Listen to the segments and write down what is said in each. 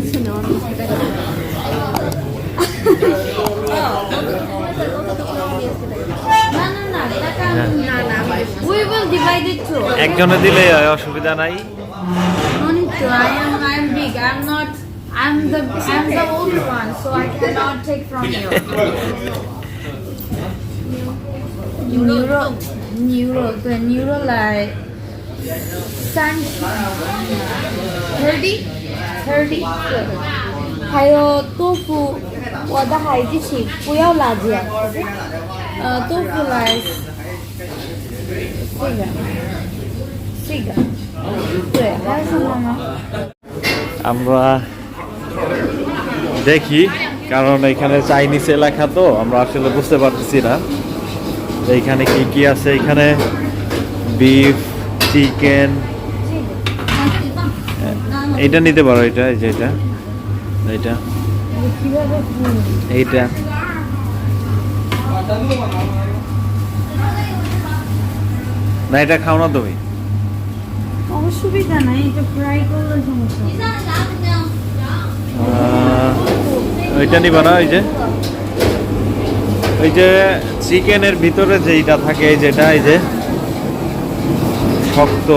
ইচ্ছে না আমার মিষ্টি টাকা না না না টাকা না না আমার we will divide একজনে দিলে অসুবিধা নাই to I am I am big I'm not I'm the I'm the older one so I cannot take from you neuro neuro the neuro like 30 30还有豆腐我的孩子请不要辣椒呃豆腐来这个这个对还有什么吗 আমরা দেখি কারণ এখানে চাইনিজে লেখা তো আমরা আসলে বুঝতে পারতেছি না তো এখানে কি কি আছে এখানে বিফ চিকেন এইটা নিতে পারো এটা এই যে এটা এইটা এইটা। না এটা খাও না তুমি। অসুবিধা নাই এটা ফ্রাই করলে সমস্যা ওইটা নিবা না ওই যে। ওই যে চিকেনের ভিতরে যেইটা থাকে এই যেটা এই যে। শক্ত।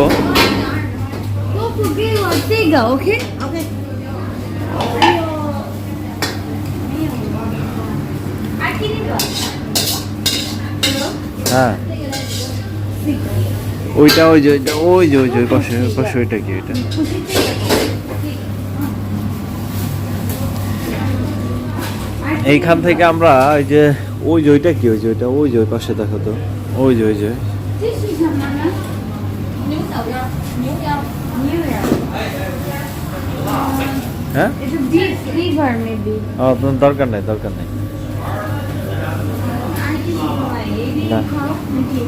Give okay? Okay. হ্যাঁ। ওইটা ওই যে ওইটা ওই যে ওই যে পাশে ওই পাশে ওইটা কি ওইটা? এইখান থেকে আমরা ওই যে ওই যে ওইটা কি ওই যে ওইটা ওই যে ওই পাশে দেখো তো। ওই যে ওই যে। হ্যাঁ? তোমার দরকার নেই দরকার নেই।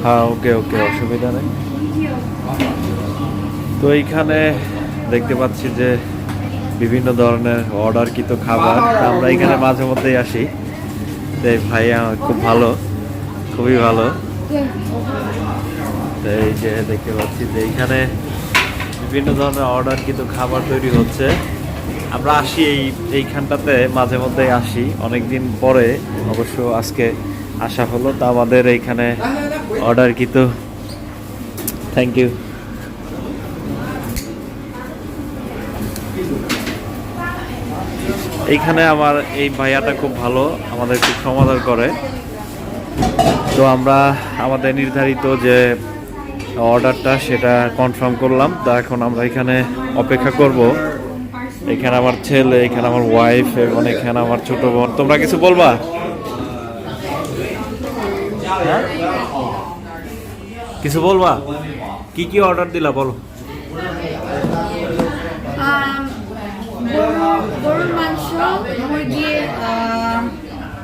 হ্যাঁ ওকে ওকে অসুবিধা নেই। তো এইখানে দেখতে পাচ্ছি যে বিভিন্ন ধরনের অর্ডারকৃত খাবার। আমরা এখানে মাঝে মধ্যেই আসি। তো ভাই খুব ভালো খুবই ভালো। তো এই যে দেখতে পাচ্ছি যে এইখানে বিভিন্ন ধরনের অর্ডার কিন্তু খাবার তৈরি হচ্ছে। আমরা আসি এই, এইখানটাতে, মাঝে মধ্যেই আসি। অনেক দিন পরে অবশ্য আজকে আসা হলো, তা আমাদের এইখানে অর্ডার কিন্তু। থ্যাংক ইউ এইখানে আমার এই ভাইয়াটা খুব ভালো, আমাদের খুব সমাধান করে। তো আমরা, আমাদের নির্ধারিত যে অর্ডারটা সেটা কনফার্ম করলাম। তো এখন আমরা এখানে অপেক্ষা করব। এখানে আমার ছেলে, এখানে আমার ওয়াইফ এবং এখানে আমার ছোট বোন। তোমরা কিছু বলবা? হ্যাঁ? কিছু বলবা? কি কি অর্ডার দিলা বলো?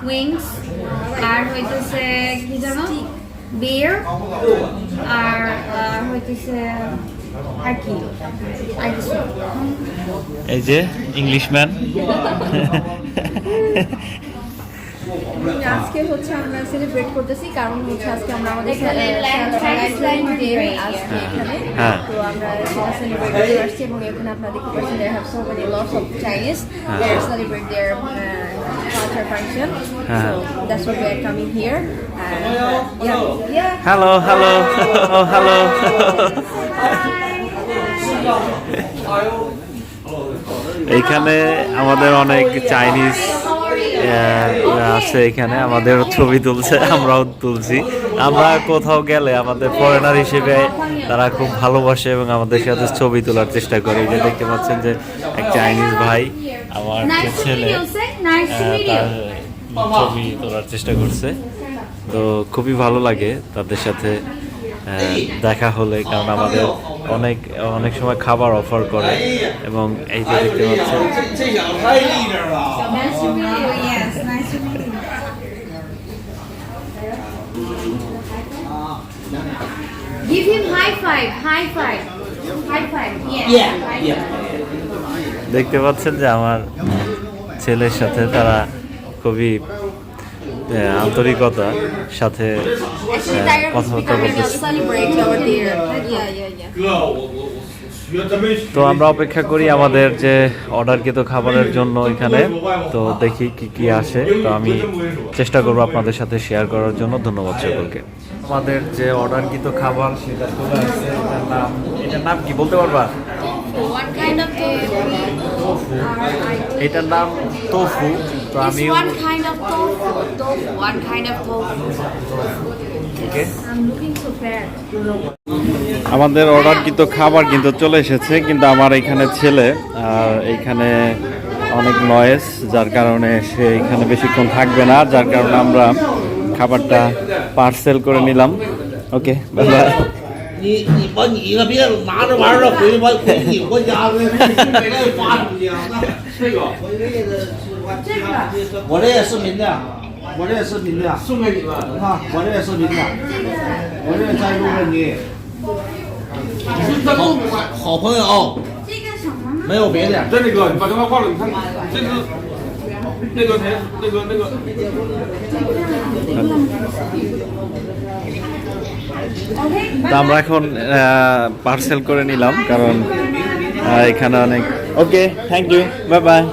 উইংস আর হইতেছে কি জানো বিয়ার আর হইতেছে আর কি এই যে ইংলিশম্যান আজকে হচ্ছে আমরা সেলিব্রেট করতেছি কারণ হচ্ছে আজকে আমরা আমাদের আজকে এখানে। হ্যাঁ। তো আমরা সেটা সেলিব্রেট করতে আসছি এবং এখানে আপনারা দেখতে পাচ্ছেন there have so many lots of Chinese হ্যাঁ। they celebrate their uh, culture function হ্যাঁ। so that's why we are coming here and yeah yeah hello hello hello এইখানে আমাদের অনেক চাইনিজ আছে এখানে আমাদের ছবি তুলছে আমরাও তুলছি। আমরা কোথাও গেলে আমাদের ফরেনার হিসেবে তারা খুব ভালোবাসে এবং আমাদের সাথে ছবি তোলার চেষ্টা করে। যে দেখতে পাচ্ছেন যে এক চাইনিজ ভাই আমার যে ছেলে ইউ তার ছবি তোলার চেষ্টা করছে। তো খুবই ভালো লাগে তাদের সাথে আহ, দেখা হলে কারণ আমাদের অনেক অনেক সময় খাবার অফার করে এবং এই যে দেখতে পাচ্ছেন Give him high five, high five, high five. Yes. Yeah. yeah. দেখতে পাচ্ছেন যে আমার ছেলের সাথে তারা খুবই হ্যাঁ, আন্তরিকতা সাথে হ্যাঁ, কথাবার্তা তো আমরা অপেক্ষা করি আমাদের যে অর্ডারকৃত খাবারের জন্য এখানে। তো দেখি কি কি আসে। তো আমি চেষ্টা করব আপনাদের সাথে শেয়ার করার জন্য। ধন্যবাদ সকলকে। আমাদের যে অর্ডারকৃত খাবার সেটা নাম এটার নাম কি বলতে পারবা? এটার নাম তোফু তো আমি kind of tofu. I'm looking so fat. আমাদের অর্ডারকৃত খাবার কিন্তু চলে এসেছে কিন্তু আমার এখানে ছেলে আর এইখানে অনেক নয়েস যার কারণে সে এখানে বেশিক্ষণ থাকবে না যার কারণে আমরা খাবারটা পার্সেল করে নিলাম ওকে বাই বাই 你你把你一个别拿着玩意儿回回回你回家了，没给发出去啊？这个，我这也视频的，我这也视频的，送给你们看，我这也视频的，我这也在录着你。好好朋友，没有别的。在那个，你把电话挂了，你看这个，那个谁，那个那个。তো আমরা এখন পার্সেল করে নিলাম, কারণ এখানে অনেক okay thank you bye bye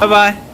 bye bye